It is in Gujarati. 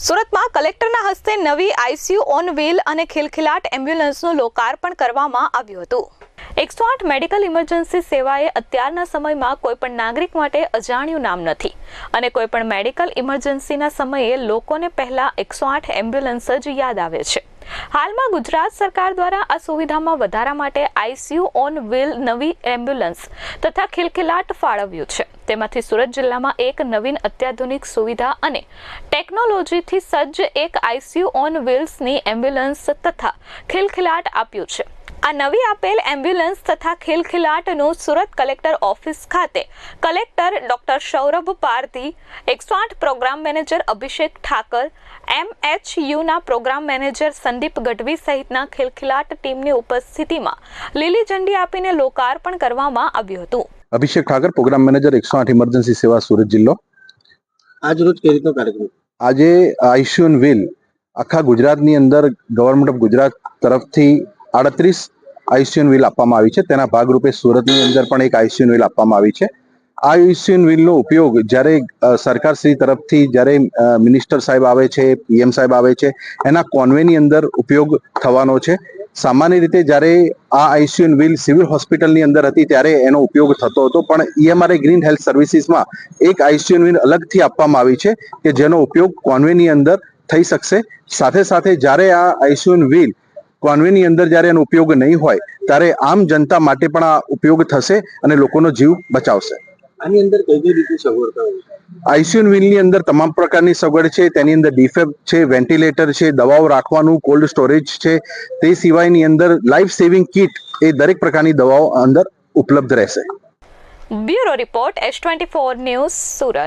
સુરતમાં કલેક્ટરના હસ્તે નવી આઈસીયુ ઓન વ્હીલ અને ખિલખિલાટ એમ્બ્યુલન્સનું લોકાર્પણ કરવામાં આવ્યું હતું. એકસો આઠ મેડિકલ ઇમરજન્સી સેવાએ અત્યારના સમયમાં કોઈપણ નાગરિક માટે અજાણ્યું નામ નથી. અને કોઈપણ મેડિકલ ઇમરજન્સીના સમયે લોકોને પહેલા એકસો આઠ એમ્બ્યુલન્સ જ યાદ આવે છે. હાલમાં ગુજરાત સરકાર દ્વારા આ સુવિધામાં વધારા માટે આઈસીયુ ઓન વ્હીલ નવી એમ્બ્યુલન્સ તથા ખિલખિલાટ ફાળવ્યું છે. તેમાંથી સુરત જિલ્લામાં એક નવીન અત્યાધુનિક સુવિધા અને ટેકનોલોજીથી સજ્જ એક આઈસીયુ ઓન વ્હીલ્સની એમ્બ્યુલન્સ તથા ખિલખિલાટ આપ્યું છે. આ નવી આપેલ એમ્બ્યુલન્સ તથા ખિલખિલાટનું સુરત કલેક્ટર ઓફિસ ખાતે કલેક્ટર ડોક્ટર સૌરભ પારધી એકસો આઠ પ્રોગ્રામ મેનેજર અભિષેક ઠાકર એમએચયુના પ્રોગ્રામ મેનેજર સંદીપ ગઢવી સહિતના ખિલખિલાટ ટીમની ઉપસ્થિતિમાં લીલી ઝંડી આપીને લોકાર્પણ કરવામાં આવ્યું હતું. અભિષેક ઠાકર પ્રોગ્રામ મેનેજર એકસો આઠ ઇમરજન્સી સેવા સુરત જિલ્લો. આજ રોજ કઈ રીતનો કાર્યક્રમ? આજે આયુષ્યન વ્હીલ આખા ગુજરાતની અંદર ગવર્મેન્ટ ઓફ ગુજરાત તરફથી આડત્રીસ આયુષ્યન વ્હીલ આપવામાં આવી છે. તેના ભાગરૂપે સુરતની અંદર પણ એક આયુષ્યન વ્હીલ આપવામાં આવી છે. આ આયુષ્યન વ્હીલનો ઉપયોગ જ્યારે સરકારશ્રી તરફથી જ્યારે મિનિસ્ટર સાહેબ આવે છે, પીએમ સાહેબ આવે છે, એના કોન્વેની અંદર ઉપયોગ થવાનો છે. સામાન્ય રીતે જ્યારે આ આઈસીયુન વ્હીલ સિવિલ હોસ્પિટલની અંદર હતી ત્યારે એનો ઉપયોગ થતો હતો, પણ ઈએમઆરએ ગ્રીન હેલ્થ સર્વિસીસમાં એક આઈસીયુન વ્હીલ અલગથી આપવામાં આવી છે કે જેનો ઉપયોગ કોન્વેની અંદર થઈ શકશે. સાથે સાથે જ્યારે આ આઈસીયુન વ્હીલ કોન્વેની અંદર જ્યારે એનો ઉપયોગ નહીં હોય ત્યારે આમ જનતા માટે પણ આ ઉપયોગ થશે અને લોકોનો જીવ બચાવશે. આની અંદર કઈ કઈ રીતે સગવડતા આઈસીયુ વ્હીલની અંદર તમામ પ્રકારની સગવડ છે તેની અંદર ડિફેબ છે વેન્ટિલેટર છે દવાઓ રાખવાનું કોલ્ડ સ્ટોરેજ છે તે સિવાયની અંદર લાઈફ સેવિંગ કીટ એ દરેક પ્રકારની દવાઓ અંદર ઉપલબ્ધ રહેશે. Bureau report S twenty four news Surat.